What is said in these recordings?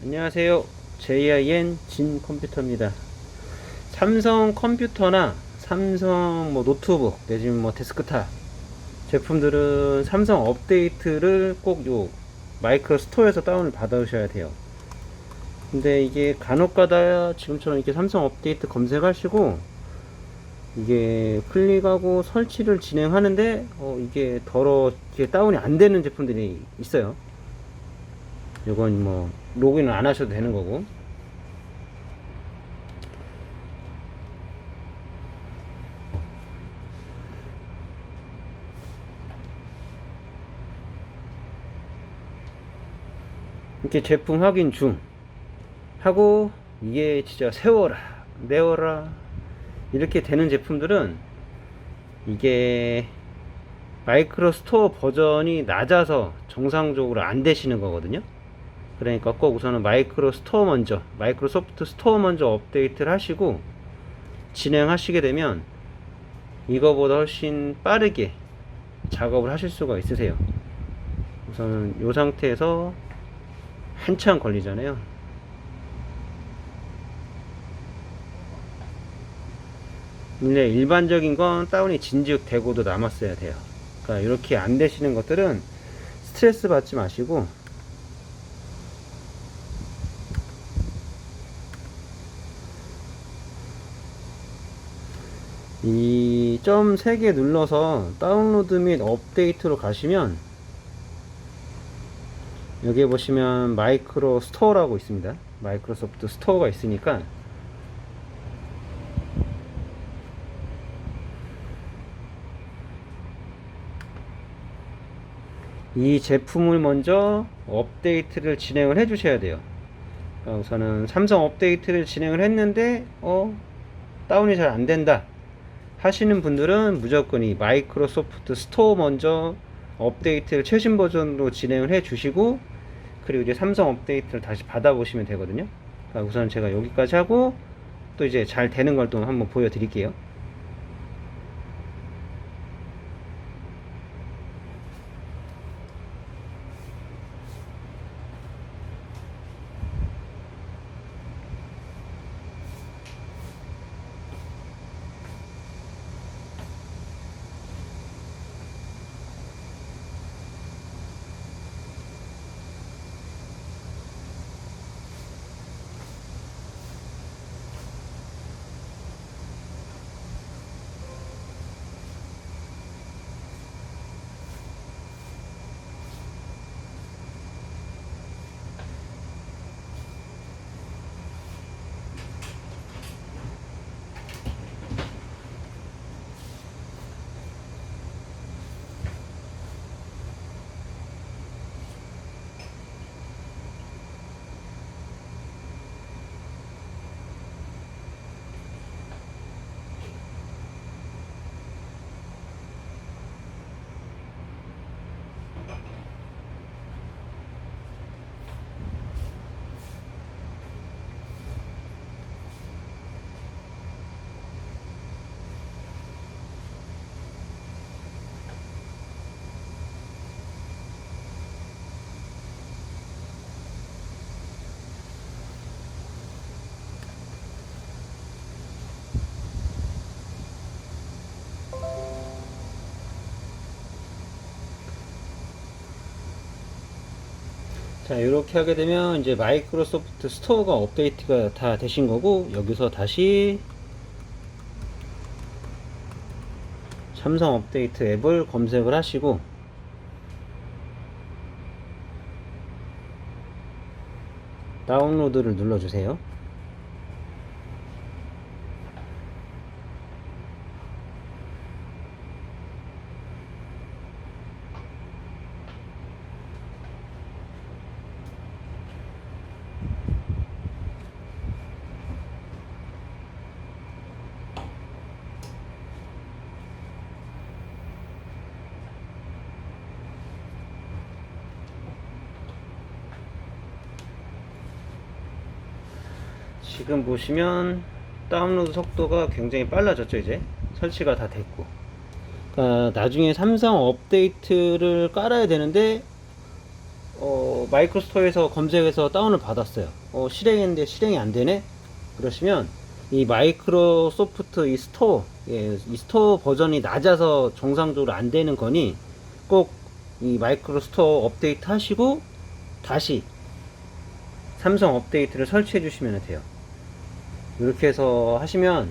안녕하세요. JIN 진 컴퓨터입니다. 삼성 컴퓨터나 삼성 뭐 노트북 내지는 뭐 데스크탑 제품들은 삼성 업데이트를 꼭 요 마이크로 스토어에서 다운을 받으셔야 돼요. 근데 이게 간혹가다 지금처럼 이렇게 삼성 업데이트 검색하시고 이게 클릭하고 설치를 진행하는데 어 이게 더러 이게 다운이 안 되는 제품들이 있어요. 이건 뭐 로그인을 안 하셔도 되는 거고. 이렇게 제품 확인 중. 하고 이게 진짜 세워라 내워라. 이렇게 되는 제품들은 이게 마이크로 스토어 버전이 낮아서 정상적으로 안 되시는 거거든요 그러니까 꼭 우선은 마이크로 스토어 먼저 마이크로소프트 스토어 먼저 업데이트를 하시고 진행하시게 되면 이거보다 훨씬 빠르게 작업을 하실 수가 있으세요. 우선은 이 상태에서 한참 걸리잖아요. 근데 일반적인 건 다운이 진즉 되고도 남았어야 돼요. 그러니까 이렇게 안 되시는 것들은 스트레스 받지 마시고 이 점 3개 눌러서 다운로드 및 업데이트로 가시면 여기 보시면 마이크로 스토어라고 있습니다. 마이크로소프트 스토어가 있으니까 이 제품을 먼저 업데이트를 진행을 해 주셔야 돼요. 그러니까 우선은 삼성 업데이트를 진행을 했는데 어 다운이 잘 안 된다 하시는 분들은 무조건 이 마이크로소프트 스토어 먼저 업데이트를 최신 버전으로 진행을 해 주시고 그리고 이제 삼성 업데이트를 다시 받아보시면 되거든요. 그러니까 우선 제가 여기까지 하고 또 이제 잘 되는 걸 또 한번 보여드릴게요. 자 이렇게 하게 되면 이제 마이크로소프트 스토어가 업데이트가 다 되신 거고 여기서 다시 삼성 업데이트 앱을 검색을 하시고 다운로드를 눌러주세요 지금 보시면 다운로드 속도가 굉장히 빨라졌죠 이제 설치가 다 됐고 그러니까 나중에 삼성 업데이트를 깔아야 되는데 어 어, 마이크로스토어에서 검색해서 다운을 받았어요. 어, 실행했는데 실행이 안 되네? 그러시면 이 마이크로소프트 이 스토어, 예, 이 스토어 버전이 낮아서 정상적으로 안 되는 거니 꼭 이 마이크로 스토어 업데이트 하시고 다시 삼성 업데이트를 설치해 주시면 돼요. 이렇게 해서 하시면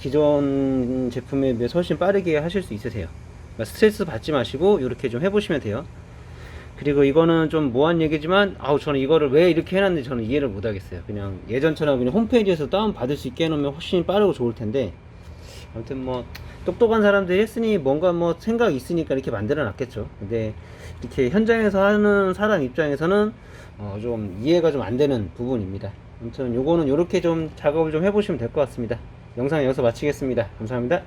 기존 제품에 비해 훨씬 빠르게 하실 수 있으세요. 그러니까 스트레스 받지 마시고 이렇게 좀 해보시면 돼요. 그리고 이거는 좀 모한 얘기지만 아우 저는 이거를 왜 이렇게 해놨는지 저는 이해를 못 하겠어요. 그냥 예전처럼 그냥 홈페이지에서 다운 받을 수 있게 해놓으면 훨씬 빠르고 좋을 텐데 아무튼 뭐 똑똑한 사람들이 했으니 뭔가 뭐 생각이 있으니까 이렇게 만들어 놨겠죠. 근데 이렇게 현장에서 하는 사람 입장에서는 어, 좀 이해가 좀 안 되는 부분입니다. 아무튼 요거는 요렇게 좀 작업을 좀 해보시면 될 것 같습니다. 영상 여기서 마치겠습니다. 감사합니다.